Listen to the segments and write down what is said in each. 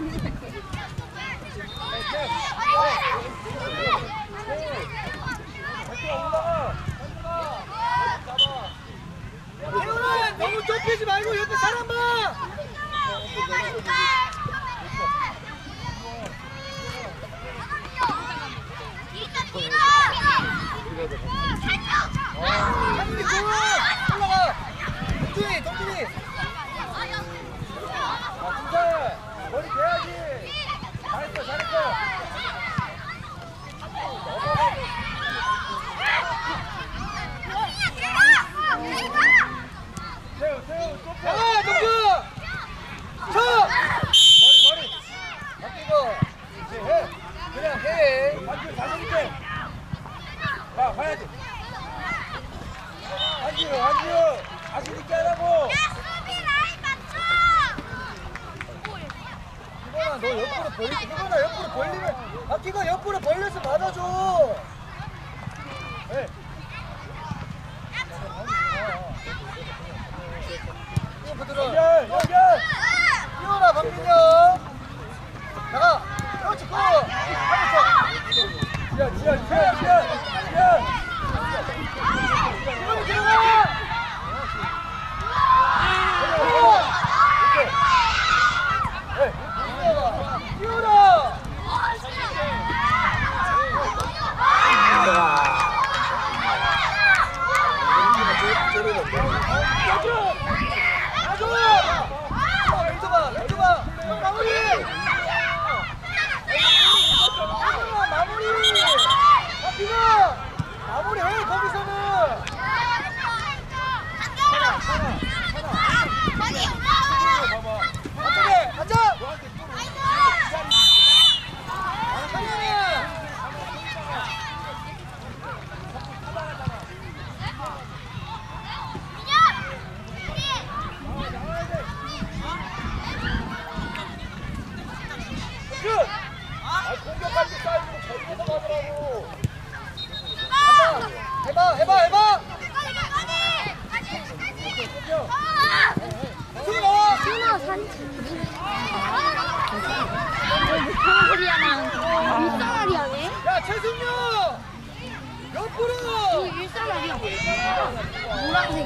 Yeah. 해봐 해봐 해봐. 신호 산책. 강아리야랑 일상아리야네. 야 최승유 옆으로 이 일상아리야. 노란색.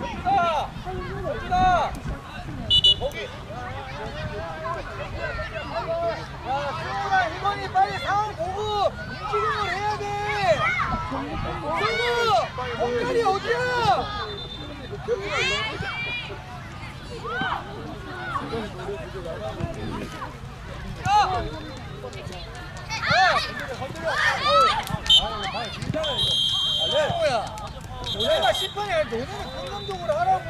여기다 여기다 거기 야 승유랑 이건이 빨리 상황 보고 움직임을 해야 돼 승우! 공간이 어디야? 야! 승우야, 너네가 심판이 아니라 너네는 감독으로 하라고.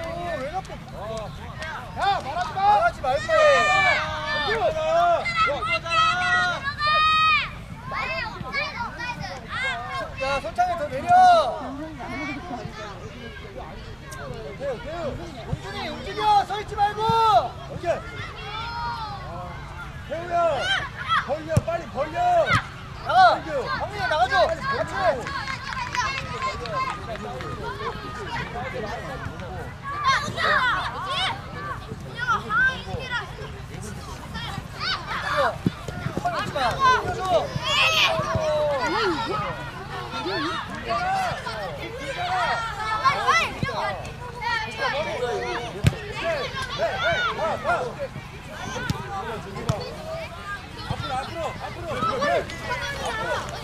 앞으로 앞으로.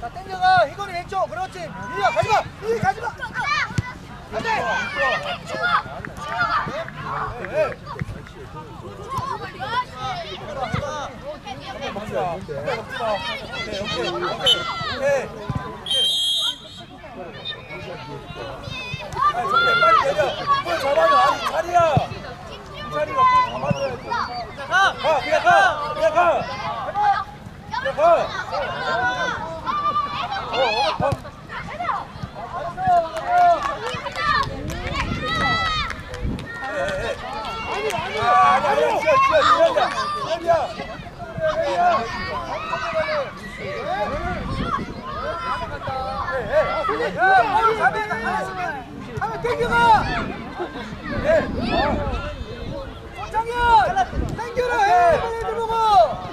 자 땡겨가 희건이 왼쪽 그렇지 이리야 가지마 이리 가지마 안돼 가! 그냥 가! 그냥 가! 그냥 가! 장현! 땡겨라! 해! 예, 들어가!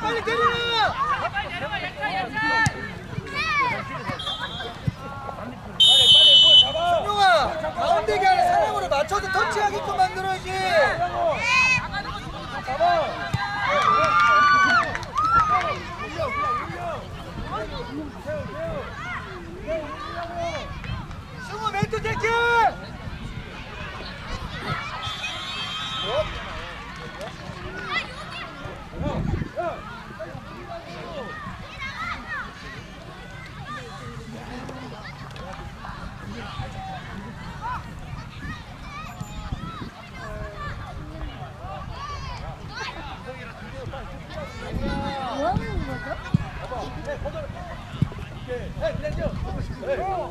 빨리 때려! 빨리 때려! 야차 야차! 또 땡큐! 뭐 하는 거죠? 네, 그냥 뛰어.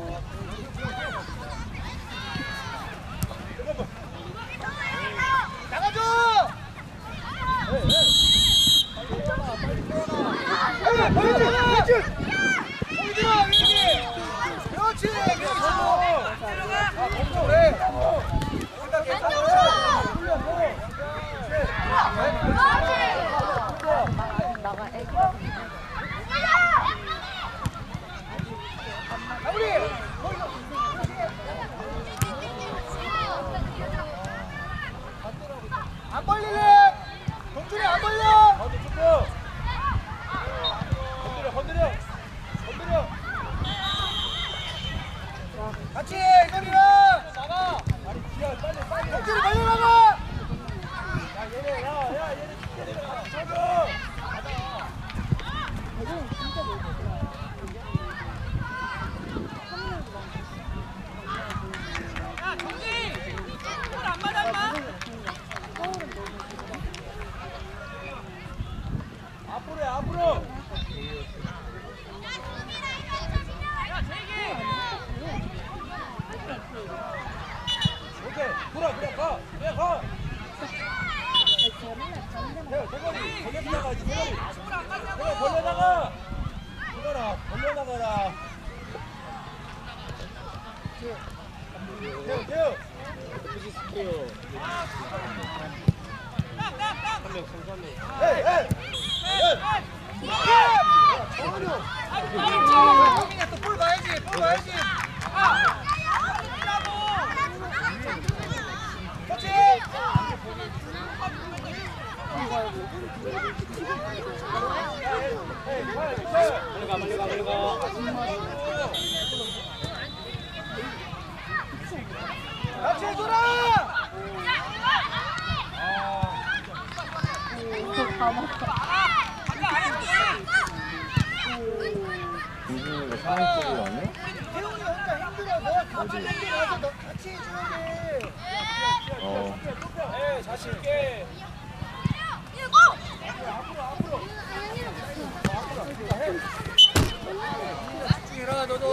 빨리 가, 빨리 가, 빨리 가. 같이 해줘라! 이분이 이거 상황극이 아니야? 태훈이가 혼자 힘들어. 너가 같이 힘들어. 너 같이 해줘야 돼. 어. 네, 자신 있게. 집중해라 너도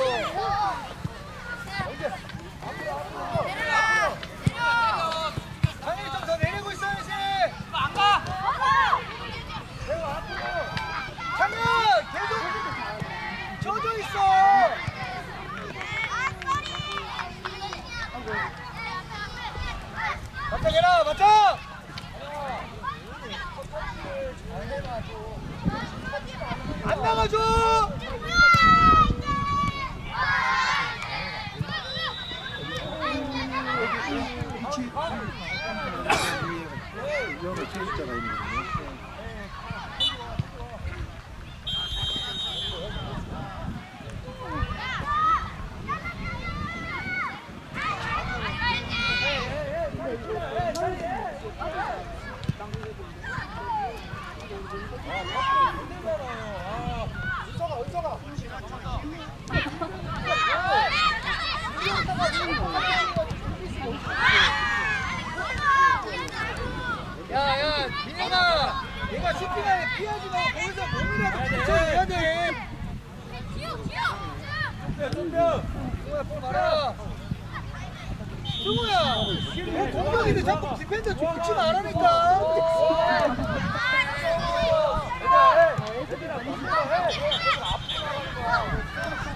디펜더 좋지 말라니까.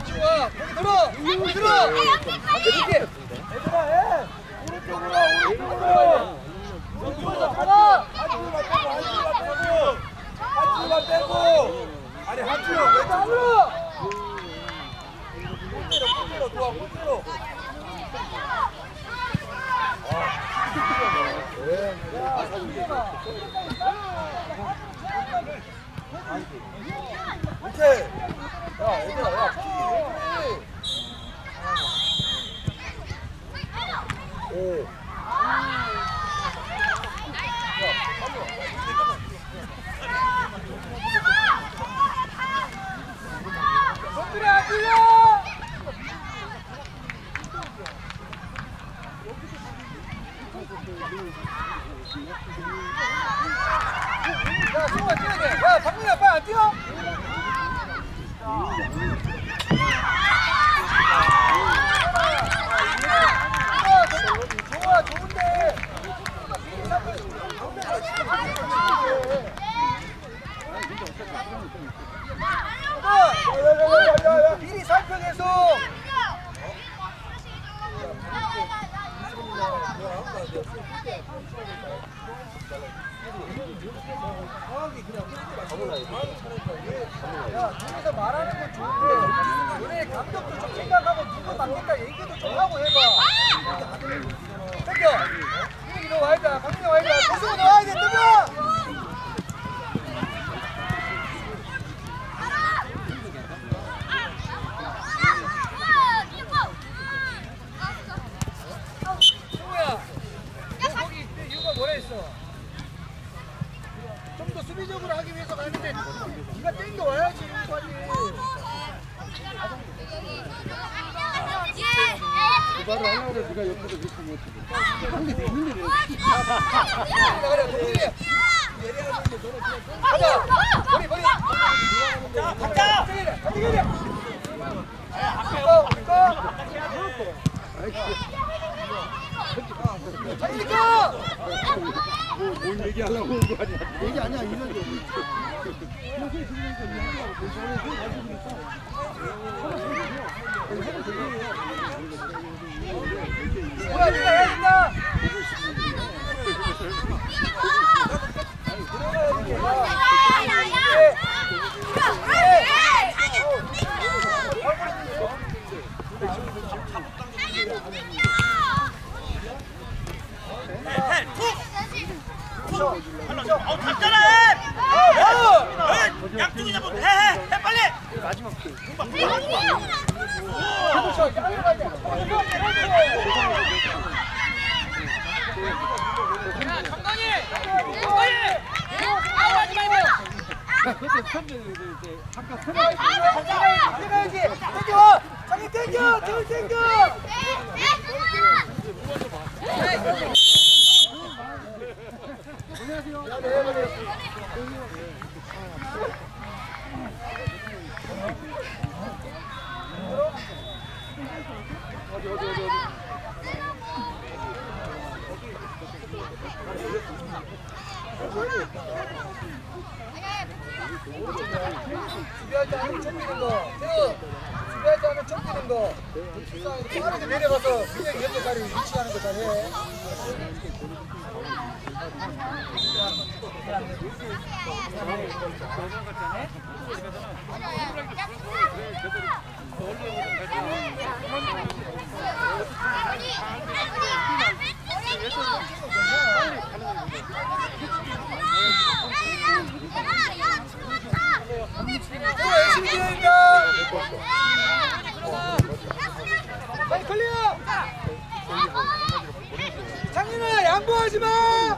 좋아. 들어. 거기 들어. 이렇게. 얘들아 해. 오른쪽으로 오른쪽으로. 정규보다 가라. 한줄만 빼고 한줄만 빼고. 한줄만 빼고. 아니 한줄 왜 잘라? 골대로 골대로 좋아 골대로. 오케이. 야, 얘들아, 야, 네가 옆에서 그렇게 못해 상대 있는데 동민이. 가자. 머리 머리. 자 가자. 가자. 이거 이거. 장니까 뭔 얘기하려고 온거 아니야 얘기 아니야 이런 거 뭐야 네가 해야 된다. 어, 갔잖아, 해! 양쪽이 잡아, 해, 해, 해, 빨리! 땡겨야지. 땡겨. 장니 땡겨. 땡겨 땡겨. 때 하면 쫓기는 거. 태우. 때 하면 쫓기는 거. 빠르게 내려가서 민혁이 현재까지 위치하는 거 잘해. 열심히 뛰어야 된다. 빨리 클리어. 장민아 양보하지 마.